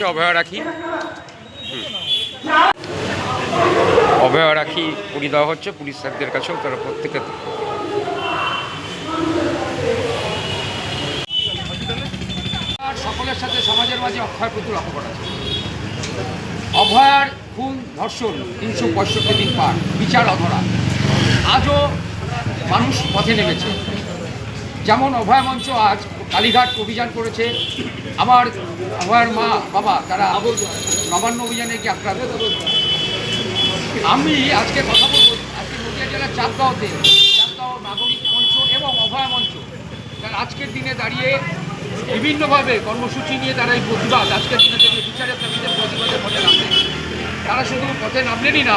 হচ্ছে অভয়া রাখি। হুম। অভয়া রাখি পরিয়ে দেওয়া হচ্ছে, পুলিশ স্যারদের কাছেও তারা প্রত্যেকে সকলের সাথে সমাজের মাঝে অক্ষয় লক্ষ্য করা অভয়ার খুন, ধর্ষণ তিনশো পঁয়ষট্টি দিন পার, বিচার অধরা। আজও মানুষ পথে নেমেছে। যেমন অভয় মঞ্চ আজ কালীঘাট অভিযান করেছে আবার অভয়ের মা, বাবা, তারা নবান্ন অভিযানে কি আক্রান্ত আমি আজকে কথা বলব, আজকে নদিয়া জেলার চাঁদগাঁওতে, চাঁদগাঁও নাগরিক মঞ্চ এবং অভয় মঞ্চ। তারা আজকের দিনে দাঁড়িয়ে বিভিন্নভাবে কর্মসূচি নিয়ে তারা এই প্রতিবাদ, আজকের দিনে দাঁড়িয়ে বিচারের দাবিতে প্রতিবাদে পথে নামলেন তারা শুধু পথে নামলেনই না,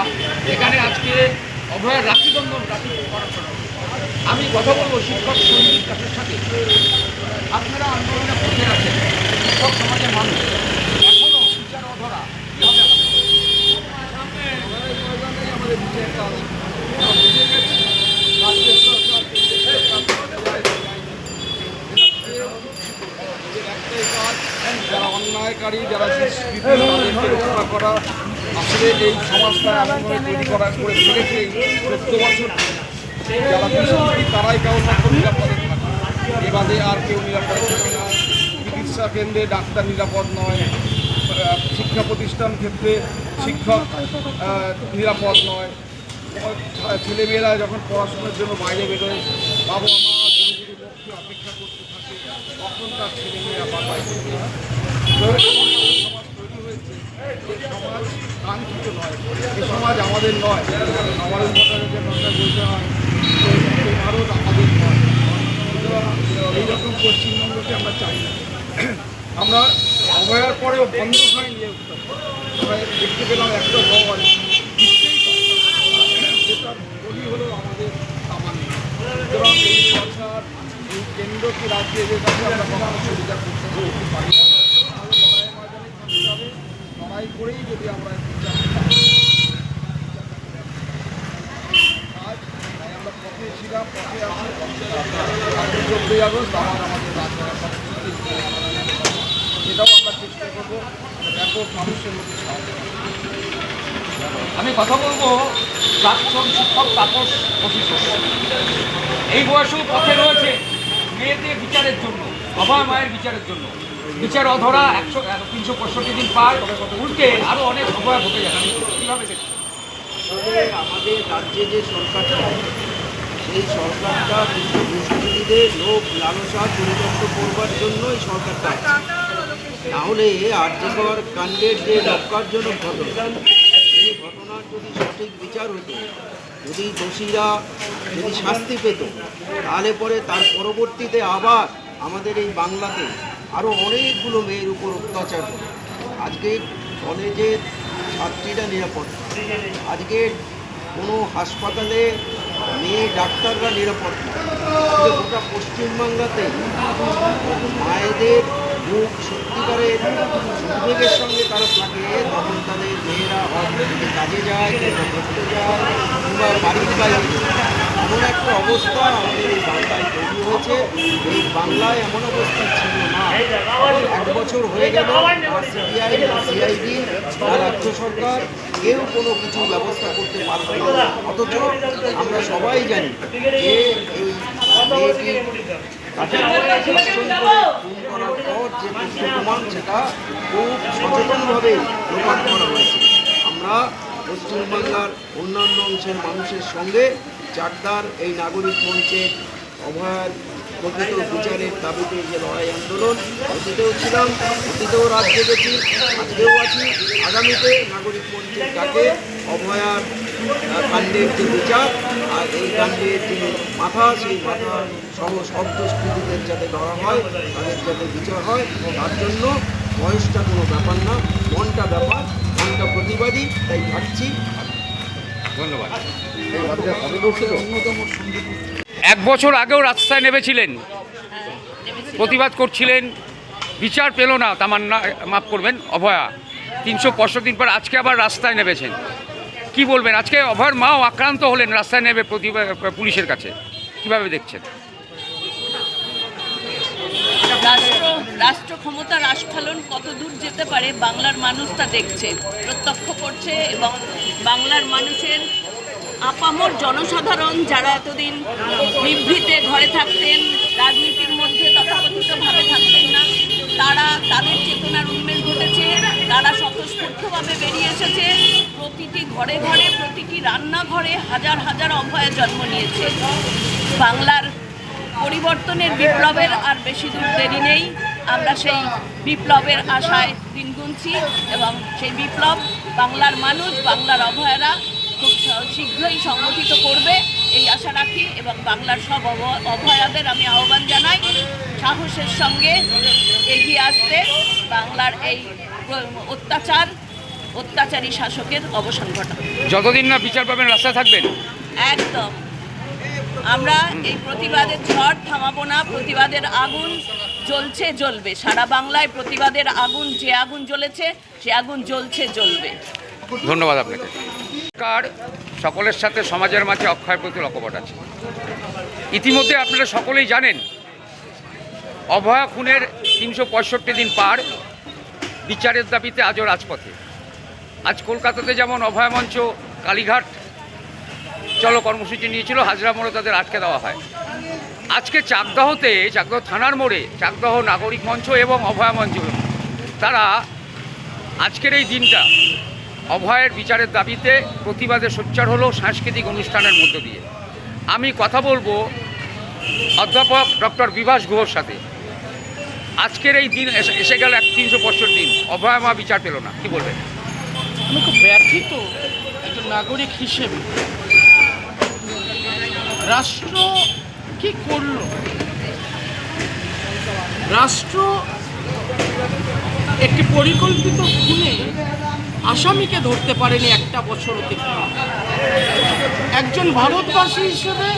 এখানে আজকে অভয়ের রাখি বন্ধন রাখি আমি কথা বলব শিক্ষক সংগীত কাছের সাথে। আপনারা আন্দোলনে অন্যায়কারী যারা তাদেরকে রক্ষা করা আসলে এই সমাজটা করা যারা তারাই কেবলমাত্র নিরাপদে থাকে এ বাদে আর কেউ নিরাপদ থাকে না। চিকিৎসা কেন্দ্রে ডাক্তার নিরাপদ নয় শিক্ষা প্রতিষ্ঠান ক্ষেত্রে শিক্ষক নিরাপদ নয়। ছেলেমেয়েরা যখন পড়াশোনার জন্য বাইরে বেরোয় বাবা মা গুরু গুরু অপেক্ষা করতে থাকে, তখন তার সমাজ সমাজ নয় সমাজ আমাদের নয়। আমাদের ভারত আমাদের নয়। এইরকম পশ্চিমবঙ্গকে আমরা চাই না। আমরা অবয়ার পরেও বন্ধ হয়নি আমরা দেখতে পেলাম একটা হলো আমাদের সামান্য। সুতরাং এই সরকার এই আমরা লড়াই করেই যদি আমরা পথে ছিলাম, পথে আবার আমাদের রাজনীতি সেটাও আমরা চেষ্টা করব ব্যাপক মানুষের মধ্যে আমি কথা বলব প্রাক্তন শিক্ষক তাপস অফিসর এই বয়সেও পথে রয়েছে মেয়েদের বিচারের জন্য অভয় মায়ের বিচারের জন্য। বিচার অধরা একশো তিনশো পঁয়ষট্টি দিন পার। উল্টে আরও অনেক অভয় ঘটে যাচ্ছে। কীভাবে দেখছেন? আসলে আমাদের রাজ্যে যে সরকারটা সেই সরকারটা কিন্তু দুষ্কৃতীদের লোভ লালসা পরিবর্ত করবার জন্যই সরকারটা আছে। তাহলে আর্যকর কাণ্ডের যে লক্ষ্যার্জনক ঘটনা, সেই ঘটনার যদি সঠিক বিচার হতো, যদি দোষীরা যদি শাস্তি পেত, তাহলে পরে তার পরবর্তীতে আবার আমাদের এই বাংলাতে আরও অনেকগুলো মেয়ের উপর অত্যাচার। আজকে কলেজের ছাত্রীরা নিরাপদ আজকে কোনো হাসপাতালে মেয়ে ডাক্তাররা নিরাপদ গোটা পশ্চিমবাংলাতে মায়েদের মুখ সত্যিকারের উদ্বেগের সঙ্গে তারা থাকে তখন তাদের মেয়েরা যদি কাজে যায়, কিংবা পড়তে যায়, কিংবা বাড়ির বাইরে। এমন একটা অবস্থা আমাদের এই বাংলায় তৈরি হয়েছে। এই বাংলায় এমন অবস্থা ছিল না। এক বছর হয়ে গেল সিবিআই, সিআইডি রাজ্য সরকার কেউ কোনো কিছু ব্যবস্থা করতে পারবে না। অথচ আমরা সবাই জানি যে এই মেয়েটি করার পর যে প্রমাণ, সেটা খুব সচেতনভাবে প্রকাশ করা হয়েছে। আমরা পশ্চিমবাংলার অন্যান্য অংশের মানুষের সঙ্গে চাকদার এই নাগরিক মঞ্চের অভয়ার প্রকৃত বিচারের দাবিতে যে লড়াই আন্দোলন, অতীতেও ছিলাম, অতীতেও রাজ্যে গেছি, আজকেও আছি। আগামীতে নাগরিক মঞ্চের ডাকে অভয়ার কাণ্ডের যে বিচার আর এই কাণ্ডের যে মাথা সেই মাথা সহ সব দুষ্কৃতীদের যাতে ধরা হয় তাদের যাতে বিচার হয় তার জন্য বয়সটা কোনো ব্যাপার না মনটা ব্যাপার মনটা প্রতিবাদী তাই থাকছি ধন্যবাদ। অন্যতম এক বছর আগেও রাস্তায় নেমেছিলেন প্রতিবাদ করছিলেন বিচার পেল না তামান্না মাফ করবেন অভয়া। তিনশো পঁয়ষট্টি দিন পর আজকে আবার রাস্তায় নেমেছেন। কি বলবেন? আজকে অভয়ের মাও আক্রান্ত হলেন, রাস্তায় নেবে পুলিশের কাছে। কীভাবে দেখছেন? রাষ্ট্র রাষ্ট্র ক্ষমতার আস্ফালন কত দূর যেতে পারে, বাংলার মানুষ তা দেখছে, প্রত্যক্ষ করছে এবং বাংলার মানুষের আপামর জনসাধারণ যারা এতদিন নিভৃতে ঘরে থাকতেন, রাজনীতির মধ্যে তথাকথিতভাবে থাকতেন না, তারা তাদের চেতনার উন্মেষ ঘটেছে, তারা স্বতঃস্ফূর্তভাবে বেরিয়ে এসেছে। প্রতিটি ঘরে ঘরে, প্রতিটি রান্নাঘরে হাজার হাজার অভয়ে জন্ম নিয়েছে। বাংলার পরিবর্তনের বিপ্লবের আর বেশি দূর দেরি নেই। আমরা সেই বিপ্লবের আশায় দিন গুনছি এবং সেই বিপ্লব বাংলার মানুষ, বাংলার অভয়ারা খুব শীঘ্রই সংগঠিত করবে এই আশা রাখি এবং বাংলার সব অভ- অভয়াদের আমি আহ্বান জানাই, সাহসের সঙ্গে এগিয়ে আসতে বাংলার এই অত্যাচার অত্যাচারী শাসকের অবসান ঘটানো যতদিন না বিচার পাবেন রাস্তায় থাকবেন? একদম। আমরা এই প্রতিবাদের ঝড় থামাবো না প্রতিবাদের আগুন জ্বলছে জ্বলবে। সারা বাংলায় প্রতিবাদের আগুন যে আগুন জ্বলেছে সে আগুন জ্বলছে জ্বলবে। ধন্যবাদ আপনাকে। কার? সকলের সাথে সমাজের মাঝে অক্ষয় প্রতি লক্ষ্যপট আছে। ইতিমধ্যে আপনারা সকলেই জানেন অভয়া খুনের তিনশো পঁয়ষট্টি দিন পার বিচারের দাবিতে আজও রাজপথে। আজ কলকাতাতে যেমন অভয়া মঞ্চ, কালীঘাট, চলো কর্মসূচি নিয়েছিল, হাজরা মোড়ে তাদের আটকে দেওয়া হয়। আজকে চাকদাহতে, চাকদাহ থানার মোড়ে, চাকদাহ নাগরিক মঞ্চ এবং অভয়া মঞ্চ, তারা আজকের এই দিনটা অভয়ের বিচারের দাবিতে প্রতিবাদে সোচ্চার হলো সাংস্কৃতিক অনুষ্ঠানের মধ্য দিয়ে। আমি কথা বলব অধ্যাপক ডক্টর বিভাস গুহর সাথে। আজকের এই দিন এসে- গেল এক তিনশো বছর দিন, অভয় মা বিচার পেল না, কি বলবেন? আমি খুব ব্যথিত একজন নাগরিক হিসেবে। রাষ্ট্র কি করল? রাষ্ট্র একটি পরিকল্পিত খুনে আসামিকে ধরতে পারেনি একটা বছর অতিক্রম। একজন ভারতবাসী হিসেবে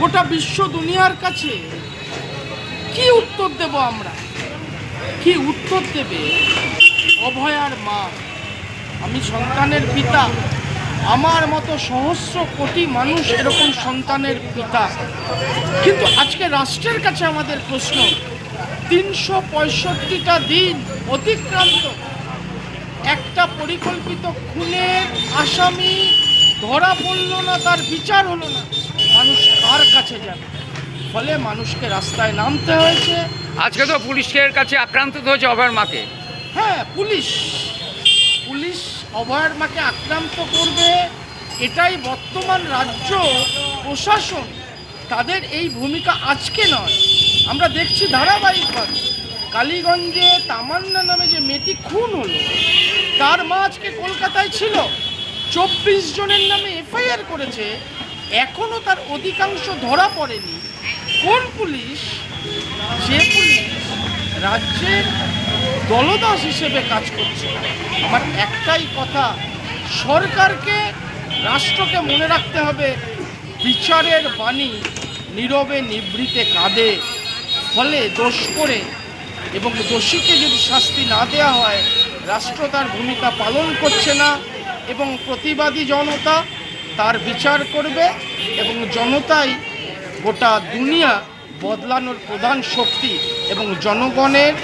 গোটা বিশ্ব দুনিয়ার কাছে কি উত্তর দেব আমরা? কি উত্তর দেবে? অভয়ার মা আমি সন্তানের পিতা। আমার মতো সহস্র কোটি মানুষ এরকম সন্তানের পিতা। কিন্তু আজকে রাষ্ট্রের কাছে আমাদের প্রশ্ন তিনশো পঁয়ষট্টিটা দিন অতিক্রান্ত। একটা পরিকল্পিত খুনের আসামি ধরা পড়ল না তার বিচার হলো না। মানুষ কার কাছে যাবে? ফলে মানুষকে রাস্তায় নামতে হয়েছে। আজকে তো পুলিশের কাছে আক্রান্ত হয়েছে অভয়ের মাকে। হ্যাঁ পুলিশ। পুলিশ অভয়ার মাকে আক্রান্ত করবে, এটাই বর্তমান রাজ্য প্রশাসন। তাদের এই ভূমিকা আজকে নয়। আমরা দেখছি ধারাবাহিকভাবে কালীগঞ্জে তামান্না নামে যে মেয়েটি খুন হলো, তার মা আজকে কলকাতায় ছিল। চব্বিশ জনের নামে এফআইআর করেছে। এখনও তার অধিকাংশ ধরা পড়েনি। কোন পুলিশ? যে পুলিশ রাজ্যের দলদাস হিসেবে কাজ করছে। আমার একটাই কথা, সরকারকে, রাষ্ট্রকে মনে রাখতে হবে, বিচারের বাণী নীরবে নিবৃতে কাঁদে, ফলে দোষ করে এবং দোষীকে যদি শাস্তি না দেওয়া হয়, রাষ্ট্র তার ভূমিকা পালন করছে না এবং প্রতিবাদী জনতা তার বিচার করবে এবং জনতাই গোটা দুনিয়া বদলানোর প্রধান শক্তি এবং জনগণের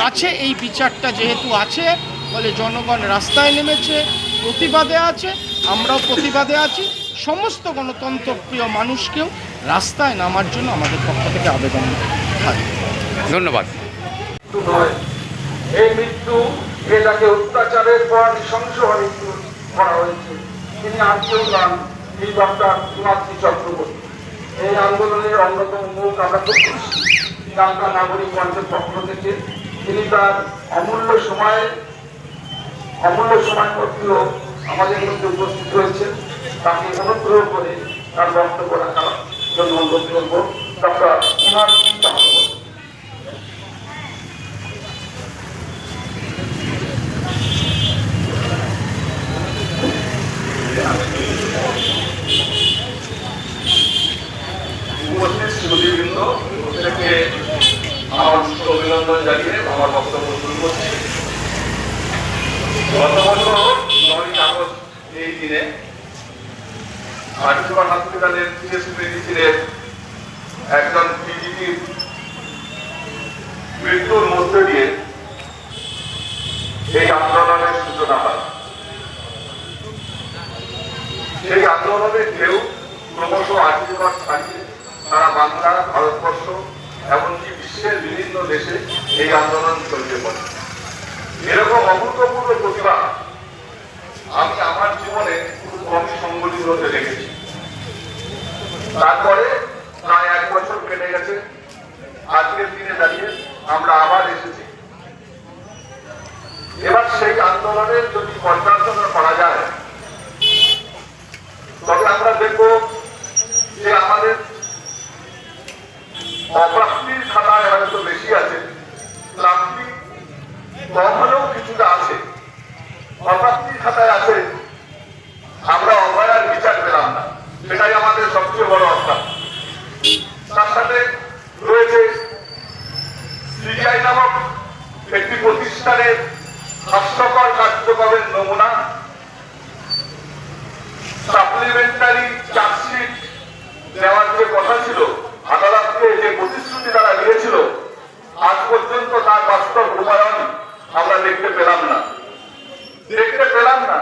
কাছে এই বিচারটা যেহেতু আছে ফলে জনগণ রাস্তায় নেমেছে প্রতিবাদে আছে আমরাও প্রতিবাদে আছি। সমস্ত গণতন্ত্রপ্রিয় মানুষকেও রাস্তায় নামার জন্য আমাদের পক্ষ থেকে আবেদন থাকবে। ধন্যবাদ। এই মৃত্যু যে তাকে অত্যাচারের পর নৃশংসভাবে মৃত্যু করা হয়েছে তিনি আর কেউ এই ডক্টর হিমাদ্রি চক্রবর্তী। এই আন্দোলনের অন্যতম মুখ আমরা খুব খুশি। নাগরিক মঞ্চের পক্ষ থেকে তিনি তার অমূল্য সময় অমূল্য সময় মধ্যেও আমাদের মধ্যে উপস্থিত হয়েছেন তাকে অনুগ্রহ করে তার বক্তব্য রাখার জন্য অনুরোধ করব। ডক্টর চক্রবর্তী উপস্থিত সুদীবৃন্দ থেকে আমার উষ্ণ অভিনন্দন জানিয়ে আমার বক্তব্য শুরু করছি গত বছর নয়ই আগস্ট এই দিনে আর্টিফার হসপিটালের সিএস মেডিসিনের একজন পিজিটির মৃত্যুর মধ্যে দিয়ে এই আন্দোলনের সূচনা হয় সেই আন্দোলনের ঢেউ, ক্রমশ আজীবন ছাড়িয়ে সারা বাংলা ভারতবর্ষ, এমনকি বিশ্বের বিভিন্ন দেশে এই আন্দোলন ছড়িয়ে পারে এরকম অভূতপূর্ব প্রতিভা আমি আমার জীবনে খুব কমই সংগঠিত হতে দেখেছি। তারপরে প্রায় এক বছর কেটে গেছে। আজকের দিনে দাঁড়িয়ে আমরা আবার এসেছি। এবার সেই আন্দোলনের যদি পর্যালোচনা করা যায় তবে আমরা দেখব যে আমাদের অপ্রাপ্তির খাতায় হয়তো বেশি আছে, প্রাপ্তি কম হলেও কিছুটা আছে। অপ্রাপ্তির খাতায় আছে, আমরা অভয়ার বিচার পেলাম না। সেটাই আমাদের সবচেয়ে বড় অর্থাৎ তার সাথে রয়েছে সিবিআই নামক একটি প্রতিষ্ঠানের হাস্যকর কার্যক্রমের নমুনা। সাপ্লিমেন্টারি চার্জশিট দেওয়ার যে কথা ছিল, আদালতকে যে প্রতিশ্রুতি তারা দিয়েছিল, আজ পর্যন্ত তার বাস্তব রূপায়ণ আমরা দেখতে পেলাম না। দেখতে পেলাম না।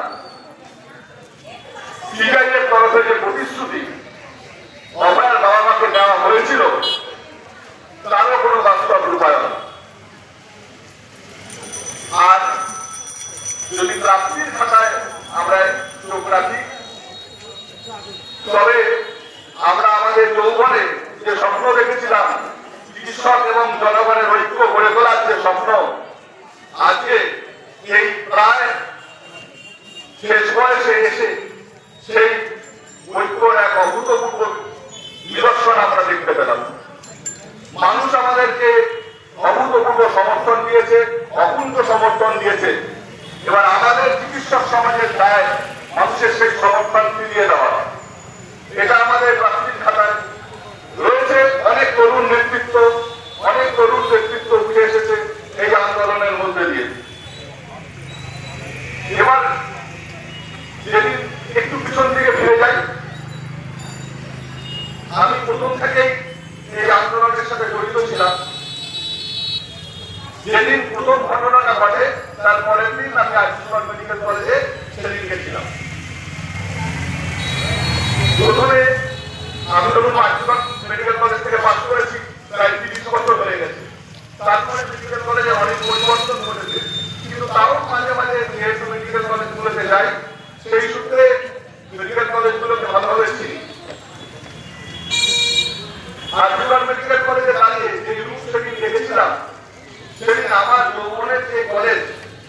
সিবিআই এর তরফে যে প্রতিশ্রুতি অভয়ার বাবা মাকে দেওয়া হয়েছিল, তারও কোনো বাস্তব রূপায়ণ। আর যদি প্রাপ্তির খাতায় আমরা চোখ রাখি তবে আমরা আমাদের যৌবনে যে স্বপ্ন দেখেছিলাম, চিকিৎসক এবং জনগণের ঐক্য গড়ে তোলার যে স্বপ্ন, আজকে এই প্রায় শেষ বয়সে এসে সেই ঐক্যর এক অভূতপূর্ব নিদর্শন আমরা দেখতে পেলাম। মানুষ আমাদেরকে অভূতপূর্ব সমর্থন দিয়েছে, অকুণ্ঠ সমর্থন দিয়েছে। এবার আমাদের চিকিৎসক সমাজের দায় মানুষের সেই সমর্থন ফিরিয়ে দেওয়া। এটা আমাদের প্রাপ্তির খাতায় রয়েছে। অনেক তরুণ নেতৃত্ব, অনেক তরুণ নেতৃত্ব উঠে এসেছে এই আন্দোলনের মধ্যে দিয়ে। এবার যেদিন একটু পিছন দিকে ফিরে যাই, আমি প্রথম থেকেই এই আন্দোলনের সাথে জড়িত ছিলাম। যেদিন প্রথম ঘটনাটা ঘটে তার পরের দিন আমি আর্যমান মেডিকেল কলেজে সেদিন গেছিলাম প্রথমে আমি যখন আর্যমান মেডিকেল কলেজ থেকে পাস করেছি প্রায় তিরিশ বছর হয়ে গেছে তারপরে মেডিকেল কলেজে অনেক পরিবর্তন ঘটেছে কিন্তু তাও মাঝে মাঝে যেহেতু মেডিকেল কলেজগুলোতে যাই সেই সূত্রে মেডিকেল কলেজগুলোকে ভালোভাবে চিনি আর্যমান মেডিকেল কলেজে দাঁড়িয়ে যে রূপ সেদিন দেখেছিলাম সেদিন আমার যৌবনের যে কলেজ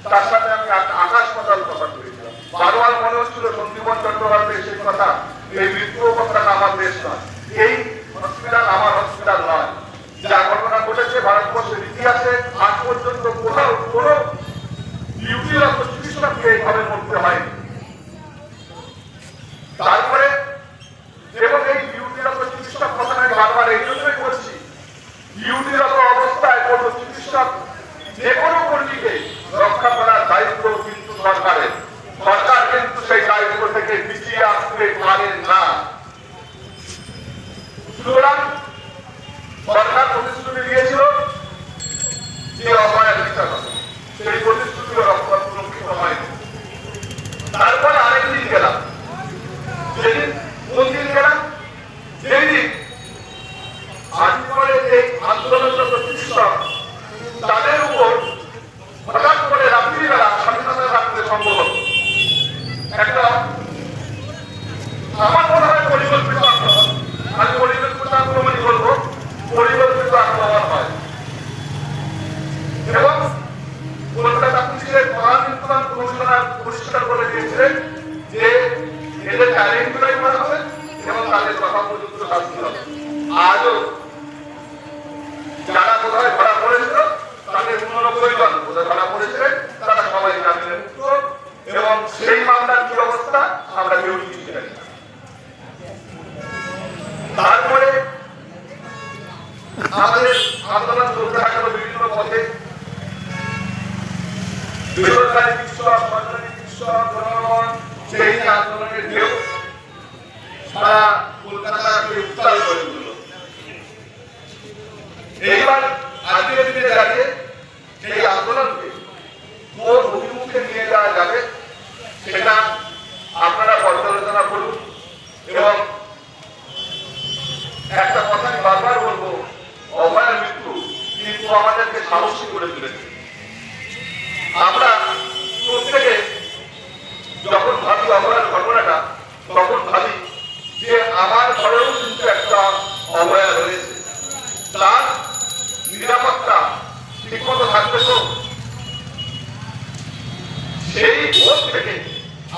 তার সাথে আমি আক- আকাশ পাতাল কথা করেছিলাম বারবার মনে হচ্ছিল সন্দীপন চট্টোপাধ্যায় সেই কথা এই মৃত্যু কথাটা আমার দেশ নয়। এই হসপিটাল আমার হসপিটাল নয়। যা ঘটনা ঘটেছে ভারতবর্ষের ইতিহাসে, আজ পর্যন্ত কোথাও কোনো চিকিৎসককে এইভাবে মরতে হয়নি। তারপরে এবং এই ডিউটিরত চিকিৎসক কথাটা আমি বারবার এই জন্যই বলছি ডিউটিরত অবস্থায় কোনো চিকিৎসক যে কোনো কর্মীকে রক্ষা করার দায়িত্ব কিন্তু সরকারের। সরকার কিন্তু সেই দায়িত্ব থেকে পিছিয়ে আসতে পারেন না। সুতরাং সরকার প্রতিশ্রুতি দিয়েছিল যে অপরাধ বিচার হবে সেই প্রতিশ্রুতিও রক্ষা সুরক্ষিত হয়নি তারপরে আরেকদিন গেলাম যেদিন কোন দিন গেলাম যেদিন আজীবনের যে আন্দোলনরত চিকিৎসক তাদের উপর হঠাৎ করে রাত্রিবেলা স্বাধীনতা রাখতে সম্ভব হলো। একটা আমার মনে হয় পরিকল্পিত আক্রমণ আমি পরিকল্পিত আক্রমণই বলব পরিকল্পিত আক্রমণ হয় এবং কলকাতা পুলিশের মহানির্বাচন কমিশনার পরিষ্কার করে দিয়েছিলেন যে এদের আইডেন্টিফাই করা হবে এবং তাদের কথা পর্যন্ত শাস্তি হবে। আজও যারা কোথায় ধরা পড়েছিল, তাদের উননব্বই জন কোথায় ধরা পড়েছিলেন তারা সবাই জামিনের মুক্ত। এবং সেই মামলার কি অবস্থা, আমরা কেউ জানি তারপরে আমাদের আন্দোলন চলতে থাকল বিভিন্ন পথে। বেসরকারি চিকিৎসক সরকারি চিকিৎসক জনগণ সেই আন্দোলনের ঢেউ সারা কলকাতাকে উত্তাল করে তুলল এইবার আজকের দিনে দাঁড়িয়ে সেই আন্দোলনকে কোন অভিমুখে নিয়ে যাওয়া যাবে সেটা আপনারা পর্যালোচনা করুন এবং একটা কথা আমি বারবার বলব, অভয়ের মৃত্যু কিন্তু আমাদেরকে সাহসী করে তুলেছে। আমরা প্রত্যেকে যখন ভাবি অভয়ার ঘটনাটা, তখন ভাবি যে আমার ঘরেও কিন্তু একটা অভয়া রয়েছে। তার নিরাপত্তা ঠিকমতো থাকবে তো? সেই বোধ থেকে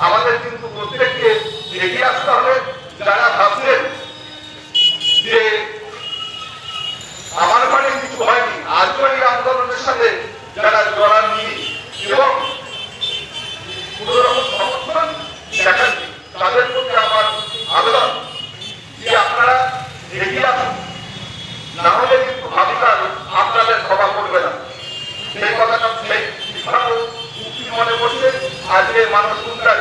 আমাদের কিন্তু প্রত্যেককে এগিয়ে আসতে হবে, যারা ভাবছেন যে আমার ঘরে কিছু হয়নি, আজও এই আন্দোলনের সাথে যারা জড়াননি এবং কোন রকম সমর্থন দেখাননি, তাদের প্রতি আমার আবেদন যে আপনারা এগিয়ে আসুন না হলে কিন্তু ভাবিকার আপনাদের ক্ষমা না। সেই কথাটা সেই উক্তি মনে পড়ছে আজকে মানুষ কোনটা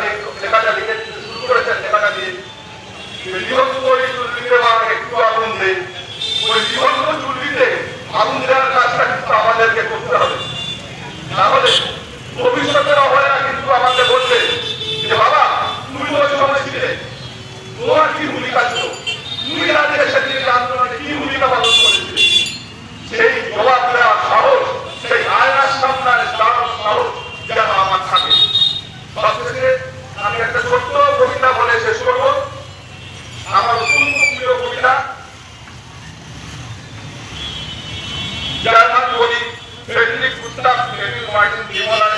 লেখাটা লিখে শুরু করেছেন লেখাটা দিয়ে। জীবন্ত ওই লিখতে মা একটু আগুন দে ওই জীবন্ত চুল্লিতে আগুন দেওয়ার কাজটা কিন্তু আমাদেরকে করতে হবে না হলে ভবিষ্যতের অবহেলা কিন্তু আমাকে বলবে যে বাবা তুমি তো ওই সময় ছিলে তোমার কি ভূমিকা ছিল তুমি রাজ্যে সেদিন আন্দোলনে কি ভূমিকা পালন করেছিলে সেই জবাব দেওয়ার সাহস সেই আয়নার সামনে দাঁড়ানোর সাহস যেন আমার থাকে সবশেষে আমি একটা ছোট্ট কবিতা বলে শেষ করব আমার অত্যন্ত প্রিয় কবিতা যার নাম বলি ফ্রেডরিক গুস্তাভ ফ্রেডরিক মার্টিন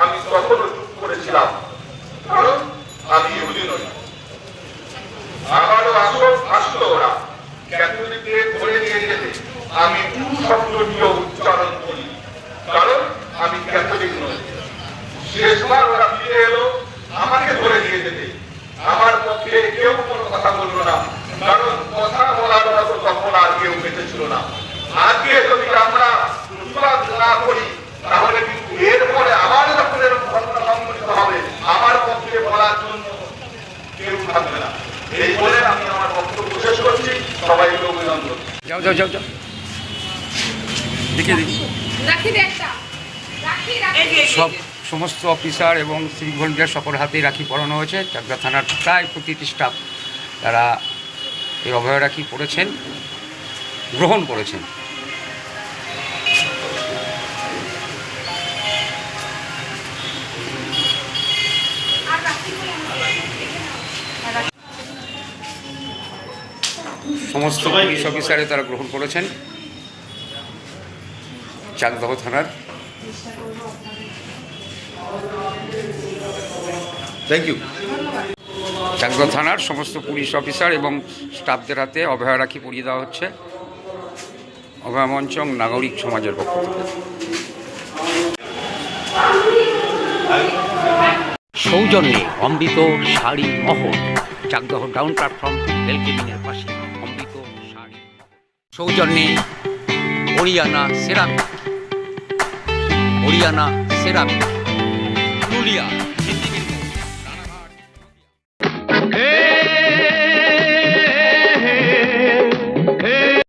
আমি তখনও চুপ করেছিলাম। কারণ আমি ইহুদি নই। আমারও আসো আসলো ওরা। ক্যাথলিককে ধরে নিয়ে যেতে আমি টু শব্দটিও উচ্চারণ করি। কারণ আমি ক্যাথলিক নই। শেষবার ওরা ফিরে এলো, আমাকে ধরে নিয়ে যেতে। আমার পক্ষে কেউ কোনো কথা বলল না। কারণ কথা বলার মতো তখন আর কেউ বেঁচে ছিল না। আজকে যদি আমরা প্রতিবাদ না করি তাহলে কিন্তু এরপরে আবার যখন এরকম ঘটনা সংঘটিত হবে। আমার পক্ষে বলার জন্য কেউ থাকবে না। এই বলে আমি আমার বক্তব্য শেষ করছি। সবাইকে অভিনন্দন। যাও যাও যাও যাও। দেখে দিই রাখি দে একটা। রাখি রাখি। সব সমস্ত অফিসার এবং সিভিক ভলেন্টিয়ার সকল হাতেই রাখি পরানো হয়েছে। চাকদা থানার প্রায় প্রতিটি স্টাফ তারা এই অভয় রাখি পড়েছেন গ্রহণ করেছেন। সমস্ত পুলিশ অফিসারে তারা গ্রহণ করেছেন। চাকদহ থানার। থ্যাংক ইউ চাকদহ থানার সমস্ত পুলিশ অফিসার এবং স্টাফদের হাতে অভয় রাখি পরিয়ে দেওয়া হচ্ছে। অভয় মঞ্চং নাগরিক সমাজের পক্ষ থেকে। সৌজন্যে অমৃত শাড়ি মহল চাকদহ ডাউন প্ল্যাটফর্ম রেলকেবিনের পাশে। সৌজন্যে হরিয়ানা সেরামিক। হরিয়ানা সেরামিক। পুরুলিয়া।